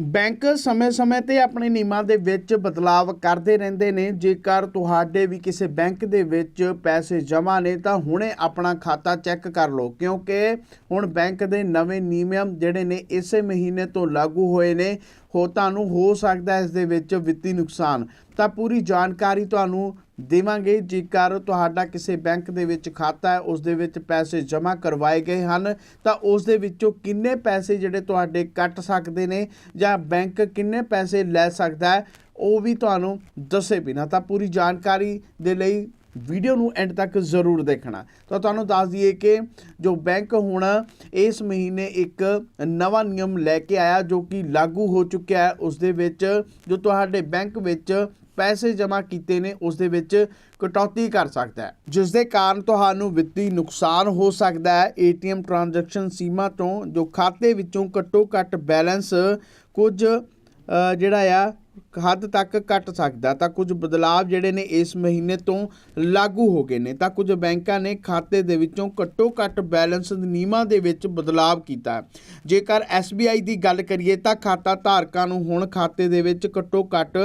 Bank ਸਮੇਂ-ਸਮੇਂ ਤੇ ਆਪਣੇ ਨਿਯਮਾਂ ਦੇ ਵਿੱਚ ਬਦਲਾਵ ਕਰਦੇ ਰਹਿੰਦੇ ਨੇ। ਜੇਕਰ ਤੁਹਾਡੇ ਵੀ ਕਿਸੇ ਬੈਂਕ ਦੇ ਵਿੱਚ ਪੈਸੇ ਜਮ੍ਹਾਂ ਨੇ, ਤਾਂ ਹੁਣੇ ਆਪਣਾ ਖਾਤਾ ਚੈੱਕ ਕਰ ਲਓ, ਕਿਉਂਕਿ ਹੁਣ ਬੈਂਕ ਦੇ ਨਵੇਂ ਨਿਯਮ ਜਿਹੜੇ ਨੇ, ਇਸੇ ਮਹੀਨੇ ਤੋਂ ਲਾਗੂ ਹੋਏ ਨੇ। ਹੋ ਤੁਹਾਨੂੰ, ਹੋ ਸਕਦਾ ਇਸ ਦੇ ਵਿੱਚ ਵਿੱਤੀ ਨੁਕਸਾਨ। ਤਾਂ ਪੂਰੀ ਜਾਣਕਾਰੀ ਤੁਹਾਨੂੰ ਦੇਵਾਂਗੇ ਜੇਕਰ ਤੁਹਾਡਾ ਕਿਸੇ ਬੈਂਕ ਦੇ ਵਿੱਚ ਖਾਤਾ ਹੈ, ਉਸ ਦੇ ਵਿੱਚ ਪੈਸੇ ਜਮ੍ਹਾਂ ਕਰਵਾਏ ਗਏ ਹਨ, ਤਾਂ ਉਸ ਦੇ ਵਿੱਚੋਂ ਕਿੰਨੇ ਪੈਸੇ ਜਿਹੜੇ ਤੁਹਾਡੇ ਕੱਟ ਸਕਦੇ ਨੇ ਜਾਂ ਬੈਂਕ ਕਿੰਨੇ ਪੈਸੇ ਲੈ ਸਕਦਾ ਹੈ, ਉਹ ਵੀ ਤੁਹਾਨੂੰ ਦੱਸੇ ਬਿਨਾ। ਤਾਂ ਪੂਰੀ ਜਾਣਕਾਰੀ ਦੇ ਲਈ ਵੀਡੀਓ ਨੂੰ ਐਂਡ ਤੱਕ ਜ਼ਰੂਰ ਦੇਖਣਾ। ਤਾਂ ਤੁਹਾਨੂੰ ਦੱਸ ਦਈਏ ਕਿ ਜੋ ਬੈਂਕ ਹੁਣ ਇਸ ਮਹੀਨੇ ਇੱਕ ਨਵਾਂ ਨਿਯਮ ਲੈ ਕੇ ਆਇਆ, ਜੋ ਕਿ ਲਾਗੂ ਹੋ ਚੁੱਕਿਆ ਹੈ, ਉਸ ਦੇ ਵਿੱਚ ਜੋ ਤੁਹਾਡੇ ਬੈਂਕ ਵਿੱਚ ਪੈਸੇ ਜਮ੍ਹਾਂ ਕੀਤੇ ਨੇ, ਉਸ ਦੇ ਵਿੱਚ ਕਟੌਤੀ ਕਰ ਸਕਦਾ ਹੈ। ਜਿਸ ਦੇ ਕਾਰਨ ਤੁਹਾਨੂੰ ਵਿੱਤੀ ਨੁਕਸਾਨ ਹੋ ਸਕਦਾ ਹੈ। ਏਟੀਐਮ ਟ੍ਰਾਂਜੈਕਸ਼ਨ ਸੀਮਾ ਤੋਂ, ਜੋ ਖਾਤੇ ਵਿੱਚੋਂ ਘੱਟੋ ਘੱਟ ਬੈਲੈਂਸ ਕੁਝ ਜਿਹੜਾ ਆ, ਹੱਦ ਤੱਕ ਘਟ ਸਕਦਾ ਤਾਂ ਕੁਝ ਬਦਲਾਵ ਜਿਹੜੇ ਨੇ, ਇਸ ਮਹੀਨੇ ਤੋਂ ਲਾਗੂ ਹੋ ਗਏ ਨੇ। ਤਾਂ ਕੁਝ ਬੈਂਕਾਂ ਨੇ ਖਾਤੇ ਦੇ ਵਿੱਚੋਂ ਘੱਟੋ ਘੱਟ ਬੈਲੈਂਸ ਨਿਯਮਾਂ ਦੇ ਵਿੱਚ ਬਦਲਾਅ ਕੀਤਾ ਹੈ। ਜੇਕਰ SBI ਦੀ ਗੱਲ ਕਰੀਏ, ਤਾਂ ਖਾਤਾ ਧਾਰਕਾਂ ਨੂੰ ਹੁਣ ਖਾਤੇ ਦੇ ਵਿੱਚ ਘੱਟੋ ਘੱਟ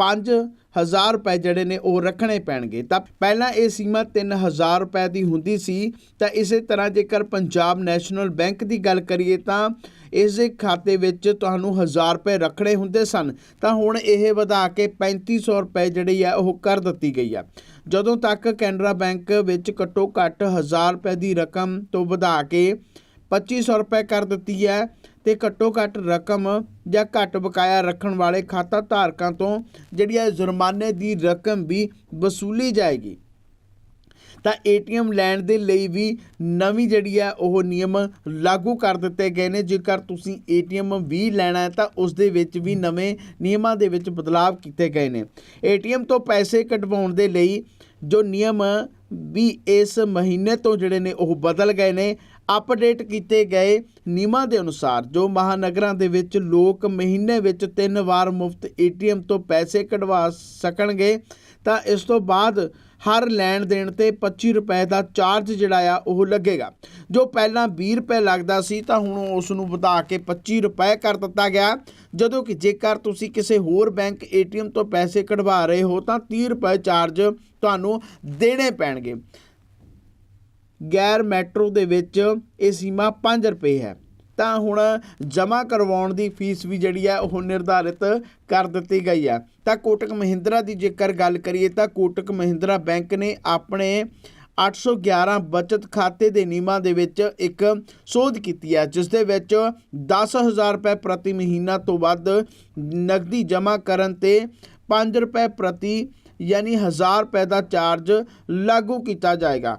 5000 ਰੁਪਏ ਜਿਹੜੇ ਨੇ ਉਹ ਰੱਖਣੇ ਪੈਣਗੇ। ਤਾਂ ਪਹਿਲਾਂ ਇਹ ਸੀਮਾ 3000 ਰੁਪਏ ਦੀ ਹੁੰਦੀ ਸੀ। ਤਾਂ ਇਸੇ ਤਰ੍ਹਾਂ ਜੇਕਰ ਪੰਜਾਬ ਨੈਸ਼ਨਲ ਬੈਂਕ ਦੀ ਗੱਲ ਕਰੀਏ ਤਾਂ ਇਸ ਦੇ ਖਾਤੇ ਵਿੱਚ ਤੁਹਾਨੂੰ 1000 ਰੁਪਏ ਰੱਖਣੇ ਹੁੰਦੇ ਸਨ। ਤਾਂ ਹੁਣ ਇਹ ਵਧਾ ਕੇ 3500 ਰੁਪਏ ਜਿਹੜੀ ਆ ਉਹ ਕਰ ਦਿੱਤੀ ਗਈ ਆ। ਜਦੋਂ ਤੱਕ ਕੈਨਰਾ ਬੈਂਕ ਵਿੱਚ ਘੱਟੋ ਘੱਟ 1000 ਰੁਪਏ ਦੀ ਰਕਮ ਤੋਂ ਵਧਾ ਕੇ 2500 ਰੁਪਏ ਕਰ ਦਿੱਤੀ ਹੈ ਤੇ ਘੱਟੋ ਘੱਟ ਰਕਮ ਜਾਂ ਘੱਟ ਬਕਾਇਆ ਰੱਖਣ ਵਾਲੇ ਖਾਤਾ ਧਾਰਕਾਂ ਤੋਂ ਜਿਹੜੀ ਹੈ ਜੁਰਮਾਨੇ ਦੀ ਰਕਮ ਵੀ ਵਸੂਲੀ ਜਾਏਗੀ। ਤਾਂ ਏਟੀਐਮ ਲੈਣ ਦੇ ਲਈ ਵੀ ਨਵੀਂ ਜਿਹੜੀ ਹੈ ਉਹ ਨਿਯਮ ਲਾਗੂ ਕਰ ਦਿੱਤੇ ਗਏ ਨੇ। ਜੇਕਰ ਤੁਸੀਂ ਏਟੀਐਮ ਵੀ ਲੈਣਾ ਹੈ ਤਾਂ ਉਸ ਦੇ ਵਿੱਚ ਵੀ ਨਵੇਂ ਨਿਯਮਾਂ ਦੇ ਵਿੱਚ ਬਦਲਾਵ ਕੀਤੇ ਗਏ ਨੇ। ਏਟੀਐਮ ਤੋਂ ਪੈਸੇ ਕਢਵਾਉਣ ਦੇ ਲਈ ਜੋ ਨਿਯਮ ਵੀ ਇਸ ਮਹੀਨੇ ਤੋਂ ਜਿਹੜੇ ਨੇ ਉਹ ਬਦਲ ਗਏ ਨੇ। ਅਪਡੇਟ ਕੀਤੇ ਗਏ ਨਿਯਮਾਂ ਦੇ ਅਨੁਸਾਰ ਜੋ ਮਹਾਨਗਰਾਂ ਦੇ ਵਿੱਚ ਲੋਕ ਮਹੀਨੇ ਵਿੱਚ ਤਿੰਨ ਵਾਰ ਮੁਫਤ ਏਟੀਐਮ ਤੋਂ ਪੈਸੇ ਕਢਵਾ ਸਕਣਗੇ, ਤਾਂ ਇਸ ਤੋਂ ਬਾਅਦ ਹਰ ਲੈਣ ਦੇਣ ਤੇ 25 ਰੁਪਏ ਦਾ ਚਾਰਜ ਜਿਹੜਾ ਆ ਉਹ ਲੱਗੇਗਾ। ਜੋ ਪਹਿਲਾਂ 20 ਰੁਪਏ ਲੱਗਦਾ ਸੀ, ਤਾਂ ਹੁਣ ਉਸ ਨੂੰ ਵਧਾ ਕੇ 25 ਰੁਪਏ ਕਰ ਦਿੱਤਾ ਗਿਆ। ਜਦੋਂ ਕਿ ਜੇਕਰ ਤੁਸੀਂ ਕਿਸੇ ਹੋਰ ਬੈਂਕ ਏਟੀਐਮ ਤੋਂ ਪੈਸੇ ਕਢਵਾ ਰਹੇ ਹੋ, ਤਾਂ 30 ਰੁਪਏ ਚਾਰਜ ਤੁਹਾਨੂੰ ਦੇਣੇ ਪੈਣਗੇ। ਗੈਰ ਮੈਟਰੋ ਦੇ ਵਿੱਚ ਇਹ ਸੀਮਾ 5 ਰੁਪਏ ਹੈ। ਤਾਂ ਹੁਣ ਜਮ੍ਹਾਂ ਕਰਵਾਉਣ ਦੀ ਫੀਸ ਵੀ ਜਿਹੜੀ ਹੈ, ਉਹ ਨਿਰਧਾਰਿਤ ਕਰ ਦਿੱਤੀ ਗਈ ਹੈ। ਤਾਂ ਕੋਟਕ ਮਹਿੰਦਰਾ ਦੀ ਜੇਕਰ ਗੱਲ ਕਰੀਏ, ਤਾਂ ਕੋਟਕ ਮਹਿੰਦਰਾ ਬੈਂਕ ਨੇ ਆਪਣੇ 811 ਬਚਤ ਖਾਤੇ ਦੇ ਨਿਯਮਾਂ ਦੇ ਵਿੱਚ ਇੱਕ ਸੋਧ ਕੀਤੀ ਹੈ, ਜਿਸ ਦੇ ਵਿੱਚ 10000 ਰੁਪਏ ਪ੍ਰਤੀ ਮਹੀਨਾ ਤੋਂ ਵੱਧ ਨਕਦੀ ਜਮ੍ਹਾਂ ਕਰਨ ਤੇ 5 ਰੁਪਏ ਪ੍ਰਤੀ, ਯਾਨੀ 1000 ਰੁਪਏ ਦਾ ਚਾਰਜ ਲਾਗੂ ਕੀਤਾ ਜਾਏਗਾ।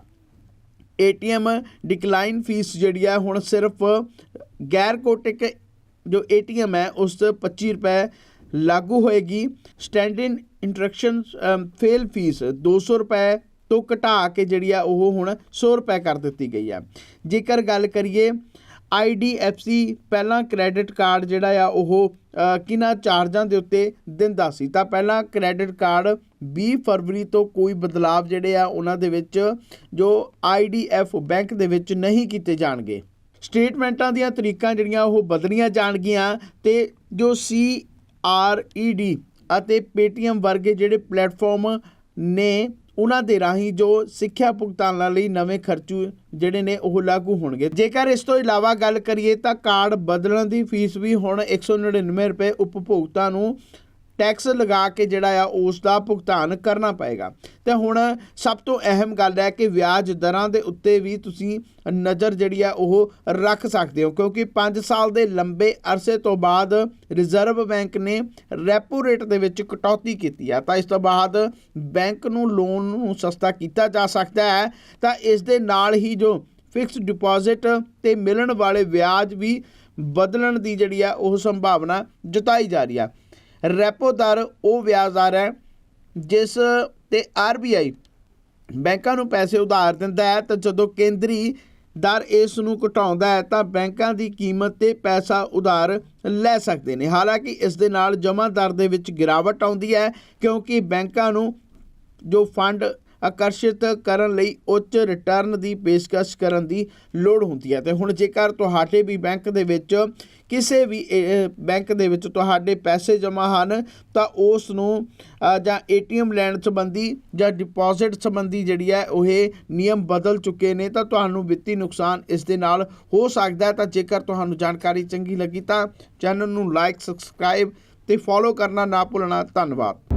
ਏਟੀਐਮ ਡਿਕਲਾਈਨ ਫੀਸ ਜਿਹੜੀ ਆ ਹੁਣ ਸਿਰਫ ਗੈਰ ਕੋਟਿਕ ਜੋ ਏਟੀਐਮ ਹੈ, ਉਸ ਤੇ 25 ਰੁਪਏ ਲਾਗੂ ਹੋਏਗੀ। ਸਟੈਂਡਿੰਗ ਇੰਟਰੈਕਸ਼ਨ ਫੇਲ ਫੀਸ 200 ਰੁਪਏ ਤੋਂ ਘਟਾ ਕੇ ਜਿਹੜੀ ਆ ਉਹ ਹੁਣ 100 ਰੁਪਏ ਕਰ ਦਿੱਤੀ ਗਈ ਆ। ਜੇਕਰ ਗੱਲ ਕਰੀਏ IDFC ਪਹਿਲਾਂ ਕ੍ਰੈਡਿਟ ਕਾਰਡ ਜਿਹੜਾ ਆ ਉਹ ਅ, ਕਿਹਨਾਂ ਚਾਰਜਾਂ ਦੇ ਉੱਤੇ ਦਿੰਦਾ ਸੀ? ਤਾਂ ਪਹਿਲਾਂ ਕ੍ਰੈਡਿਟ ਕਾਰਡ 20 ਫਰਵਰੀ ਤੋਂ ਕੋਈ ਬਦਲਾਵ ਜਿਹੜੇ ਆ ਉਹਨਾਂ ਦੇ ਵਿੱਚ ਜੋ IDF ਬੈਂਕ ਦੇ ਵਿੱਚ ਨਹੀਂ ਕੀਤੇ ਜਾਣਗੇ। ਸਟੇਟਮੈਂਟਾਂ ਦੀਆਂ ਤਰੀਕਾਂ ਜਿਹੜੀਆਂ ਉਹ ਬਦਲੀਆਂ ਜਾਣਗੀਆਂ ਤੇ ਜੋ ਸੀ ਆਰ ਈ ਡੀ ਅਤੇ Paytm ਵਰਗੇ ਜਿਹੜੇ ਪਲੇਟਫਾਰਮ ਨੇ ਉਹਨਾਂ ਦੇ ਰਾਹੀਂ ਜੋ ਸਿੱਖਿਆ ਭੁਗਤਾਨਾਂ ਲਈ ਨਵੇਂ ਖਰਚੂ ਜਿਹੜੇ ਨੇ ਉਹ ਲਾਗੂ ਹੋਣਗੇ। ਜੇਕਰ ਇਸ ਤੋਂ ਇਲਾਵਾ ਗੱਲ ਕਰੀਏ ਤਾਂ ਕਾਰਡ ਬਦਲਣ ਦੀ ਫੀਸ ਵੀ ਹੁਣ 199 ਰੁਪਏ ਉਪਭੋਗਤਾ ਨੂੰ ਟੈਕਸ ਲਗਾ ਕੇ ਜਿਹੜਾ ਆ ਉਸ ਦਾ ਭੁਗਤਾਨ ਕਰਨਾ ਪਏਗਾ। ਤੇ ਹੁਣ ਸਭ ਤੋਂ ਅਹਿਮ ਗੱਲ ਹੈ ਕਿ ਵਿਆਜ ਦਰਾਂ ਦੇ ਉੱਤੇ ਵੀ ਤੁਸੀਂ ਨਜ਼ਰ ਜਿਹੜੀ ਆ ਉਹ ਰੱਖ ਸਕਦੇ ਹੋ, ਕਿਉਂਕਿ 5 ਸਾਲ ਦੇ ਲੰਬੇ ਅਰਸੇ ਤੋਂ ਬਾਅਦ ਰਿਜ਼ਰਵ ਬੈਂਕ ਨੇ ਰੈਪੋ ਰੇਟ ਦੇ ਵਿੱਚ ਕਟੌਤੀ ਕੀਤੀ ਆ। ਤਾਂ ਇਸ ਤੋਂ ਬਾਅਦ ਬੈਂਕ ਨੂੰ ਲੋਨ ਨੂੰ ਸਸਤਾ ਕੀਤਾ ਜਾ ਸਕਦਾ ਹੈ। ਤਾਂ ਇਸ ਦੇ ਨਾਲ ਹੀ ਜੋ ਫਿਕਸਡ ਡਿਪੋਜ਼ਿਟ ਤੇ ਮਿਲਣ ਵਾਲੇ ਵਿਆਜ ਵੀ ਬਦਲਣ ਦੀ ਜਿਹੜੀ ਆ ਉਹ ਸੰਭਾਵਨਾ ਜਤਾਈ ਜਾ ਰਹੀ ਆ। ਰੈਪੋ ਦਰ ਉਹ ਵਿਆਜ ਦਰ ਹੈ, ਜਿਸ ਤੇ ਆਰਬੀਆਈ ਬੈਂਕਾਂ ਨੂੰ ਪੈਸੇ ਉਧਾਰ ਦਿੰਦਾ ਹੈ। ਤਾਂ ਜਦੋਂ ਕੇਂਦਰੀ ਦਰ ਇਸ ਨੂੰ ਘਟਾਉਂਦਾ ਹੈ, ਤਾਂ ਬੈਂਕਾਂ ਦੀ ਕੀਮਤ ਤੇ ਪੈਸਾ ਉਧਾਰ ਲੈ ਸਕਦੇ ਨੇ। ਹਾਲਾਂਕਿ ਇਸ ਦੇ ਨਾਲ ਜਮ੍ਹਾਂ ਦਰ ਦੇ ਵਿੱਚ ਗਿਰਾਵਟ ਆਉਂਦੀ ਹੈ, ਕਿਉਂਕਿ ਬੈਂਕਾਂ ਨੂੰ ਜੋ ਫੰਡ ਆਕਰਸ਼ਿਤ ਕਰਨ ਲਈ ਉੱਚ ਰਿਟਰਨ ਦੀ ਪੇਸ਼ਕਸ਼ ਕਰਨ ਦੀ ਲੋੜ ਹੁੰਦੀ ਹੈ। ਤੇ ਹੁਣ ਜੇਕਰ ਤੁਹਾਡੇ ਵੀ ਬੈਂਕ ਦੇ ਵਿੱਚ ਕਿਸੇ ਵੀ ਬੈਂਕ ਦੇ ਵਿੱਚ ਤੁਹਾਡੇ ਪੈਸੇ ਜਮ੍ਹਾਂ ਹਨ ਤਾਂ ਉਸ ਨੂੰ ਅ, ਜਾਂ ਏਟੀਐਮ ਲੈਣ ਸੰਬੰਧੀ ਜਾਂ ਡਿਪੋਜ਼ਿਟ ਸੰਬੰਧੀ ਜਿਹੜੀ ਹੈ ਉਹ ਇਹ ਨਿਯਮ ਬਦਲ ਚੁੱਕੇ ਨੇ ਤਾਂ ਤੁਹਾਨੂੰ ਵਿੱਤੀ ਨੁਕਸਾਨ ਇਸ ਦੇ ਨਾਲ ਹੋ ਸਕਦਾ ਹੈ। ਤਾਂ ਜੇਕਰ ਤੁਹਾਨੂੰ ਜਾਣਕਾਰੀ ਚੰਗੀ ਲੱਗੀ ਤਾਂ ਚੈਨਲ ਨੂੰ ਲਾਈਕ ਸਬਸਕ੍ਰਾਈਬ ਤੇ ਫੋਲੋ ਕਰਨਾ ਨਾ ਭੁੱਲਣਾ। ਧੰਨਵਾਦ।